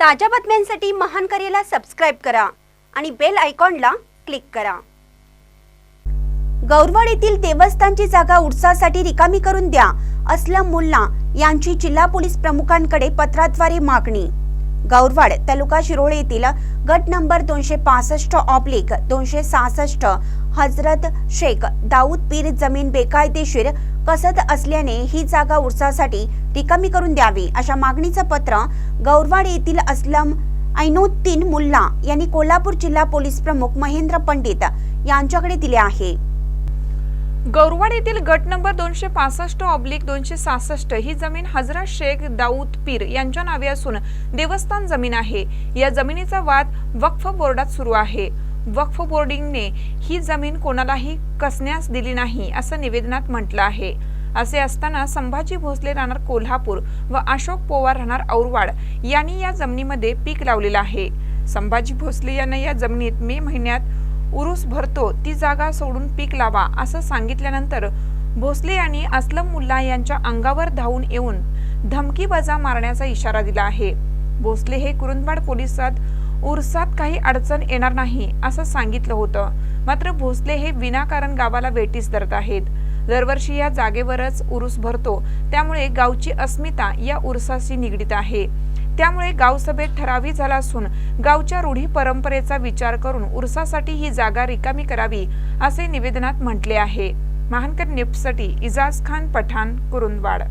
ताज्या बातम्यांसाठी महान करेला सबस्क्राईब करा आणि बेल आयकॉनला क्लिक करा. गौरवाड येथील देवस्थानची जागा उत्साहासाठी रिकामी करून द्या असलम मुल्ला यांची जिल्हा पोलीस प्रमुखांकडे पत्राद्वारे मागणी गौरवाड तालुका शिरोळे येथील गट नंबर दोनशे पासष्ट ऑब्लिक दोनशे सहासष्ट हजरत शेख दाऊद पीर जमीन बेकायदेशीर कसत असल्याने ही जागा उरसासाठी रिकामी करून द्यावी अशा मागणीचं पत्र गौरवाड येथील असलम ऐनुद्दीन मुल्ला यांनी कोल्हापूर जिल्हा पोलीस प्रमुख महेंद्र पंडित यांच्याकडे दिले आहे. गौरवाड येथील गट नंबर दोनशे पासष्ट ऑब्लिक दोनशे सहासष्ट ही जमीन हजरत शेख दाऊद पीर यांच्या नावे असून देवस्थान जमीन आहे. या जमिनीचा वाद वक्फ बोर्डात सुरू आहे. वक्फ बोर्डिंगने ही जमीन कोणालाही कसण्यास दिली नाही असं निवेदनात म्हटलं आहे. असे असताना संभाजी भोसले राहणार कोल्हापूर व अशोक पोवार राहणार औरवाड यांनी या जमिनीमध्ये पीक लावलेलं आहे. संभाजी भोसले यांना या जमिनीत मे महिन्यात उरूस भरतो ती जागा सोडून पीक लावा असं सांगितल्यानंतर भोसले यांनी असलम मुल्ला यांच्या अंगावर धावून येऊन धमकी बजा मारण्याचा इशारा दिला आहे. भोसले हे कुरुंदवाड पोलिसात उरसात काही अडचण येणार नाही असं सांगितलं होतं. मात्र भोसले हे विनाकारण गावाला वेटीस धरत आहेत. दरवर्षी या जागेवरच उरूस भरतो त्यामुळे गावची अस्मिता या उरसाशी निगडीत आहे. त्यामुळे गावसभेत ठरावी झाला असून गावच्या रूढी परंपरेचा विचार करून उरसासाठी ही जागा रिकामी करावी असे निवेदनात म्हटले आहे. महानकर न्यूजसाठी इजाज खान पठाण कुरुंदवाड.